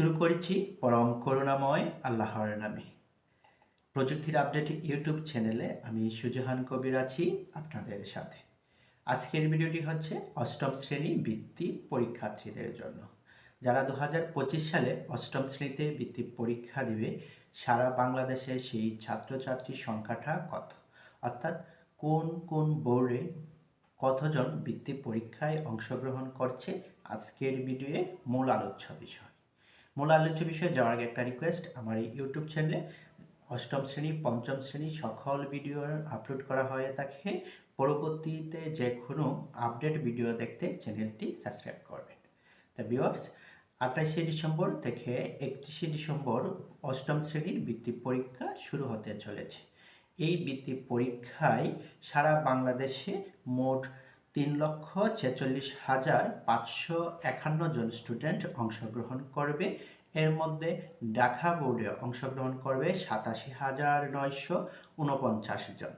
শুরু করেছি পরম করুণাময় আল্লাহর নামে। প্রযুক্তির আপডেট ইউটিউব চ্যানেলে আমি সুজাহান কবির আছি আপনাদের সাথে। আজকের ভিডিওটি হচ্ছে অষ্টম শ্রেণি বৃত্তি পরীক্ষার্থীদের জন্য। যারা দু হাজার পঁচিশ সালে অষ্টম শ্রেণীতে বৃত্তি পরীক্ষা দিবে, সারা বাংলাদেশে সেই ছাত্রছাত্রীর সংখ্যাটা কত? অর্থাৎ কোন কোন বোর্ডে কতজন বৃত্তি পরীক্ষায় অংশগ্রহণ করছে? আজকের ভিডিওয়ে মূল আলোচ্য বিষয়। মূল আলোচ্য বিষয়ে যাওয়ার আগে একটা রিকোয়েস্ট আমার এই ইউটিউব চ্যানেলে অষ্টম শ্রেণি, পঞ্চম শ্রেণি সকল ভিডিও আপলোড করা হয়ে থাকে পরবর্তীতে যে কোনো আপডেট ভিডিও দেখতে চ্যানেলটি সাবস্ক্রাইব করবেন। তা ভিউয়ার্স আঠাশে ডিসেম্বর থেকে একত্রিশে ডিসেম্বর অষ্টম শ্রেণির বৃত্তি পরীক্ষা শুরু হতে চলেছে। এই বৃত্তি পরীক্ষায় সারা বাংলাদেশে মোট তিন লক্ষ ছেচল্লিশ হাজার পাঁচশো একান্ন জন স্টুডেন্ট অংশগ্রহণ করবে। এর মধ্যে ঢাকা বোর্ডে অংশগ্রহণ করবে সাতাশি হাজার নয়শো উনপঞ্চাশ জন।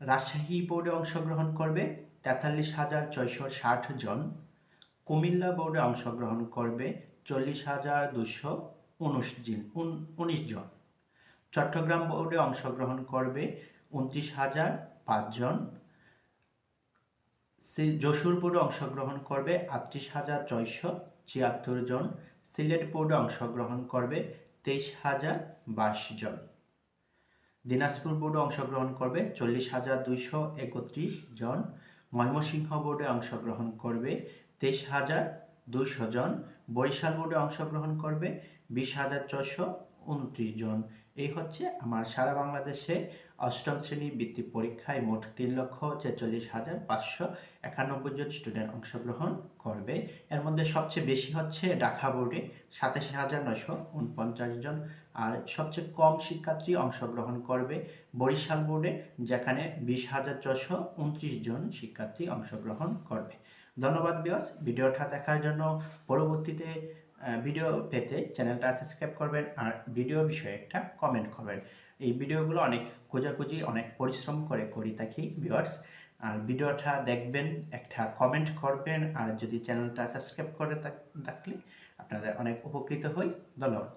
রাজশাহী বোর্ডে অংশগ্রহণ করবে তেতাল্লিশ হাজার ছয়শো ষাট জন। কুমিল্লা বোর্ডে অংশগ্রহণ করবে চল্লিশ হাজার দুশো উনিশ জন উনিশ জন। চট্টগ্রাম বোর্ডে অংশগ্রহণ করবে উনত্রিশ হাজার পাঁচজন যশোর বোর্ডে অংশগ্রহণ করবে আটত্রিশ হাজার ছয়শো ছিয়াত্তর জন। সিলেট বোর্ডে অংশগ্রহণ করবে তেইশ হাজার বাইশ জন। দিনাজপুর বোর্ডে অংশগ্রহণ করবে চল্লিশ হাজার দুইশো একত্রিশ জন। ময়মনসিংহ বোর্ডে অংশগ্রহণ করবে তেইশ হাজার দুশো জন। বরিশাল বোর্ডে অংশগ্রহণ করবে বিশ হাজার ছশো উনত্রিশ জন। এই হচ্ছে আমার সারা বাংলাদেশে অষ্টম শ্রেণি বৃত্তি পরীক্ষায় মোট তিন লক্ষ ছেচল্লিশ হাজার পাঁচশো একানব্বই জন স্টুডেন্ট অংশগ্রহণ করবে। এর মধ্যে সবচেয়ে বেশি হচ্ছে ঢাকা বোর্ডে, সাতাশি হাজার নশো উনপঞ্চাশ জন। আর সবচেয়ে কম শিক্ষার্থী অংশগ্রহণ করবে বরিশাল বোর্ডে, যেখানে বিশ হাজার ছশো উনত্রিশ জন শিক্ষার্থী অংশগ্রহণ করবে। ধন্যবাদ বিয়স ভিডিওটা দেখার জন্য পরবর্তীতে ভিডিও পেতে চ্যানেলটা সাবস্ক্রাইব করবেন আর ভিডিও বিষয়ে একটা কমেন্ট করবেন। এই ভিডিওগুলো অনেক খোঁজাখুঁজি, অনেক পরিশ্রম করে করি থাকি ভিওয়ার্স আর ভিডিওটা দেখবেন, একটা কমেন্ট করবেন, আর যদি চ্যানেলটা সাবস্ক্রাইব করে থাকলে আপনাদের অনেক উপকৃত হই। ধন্যবাদ।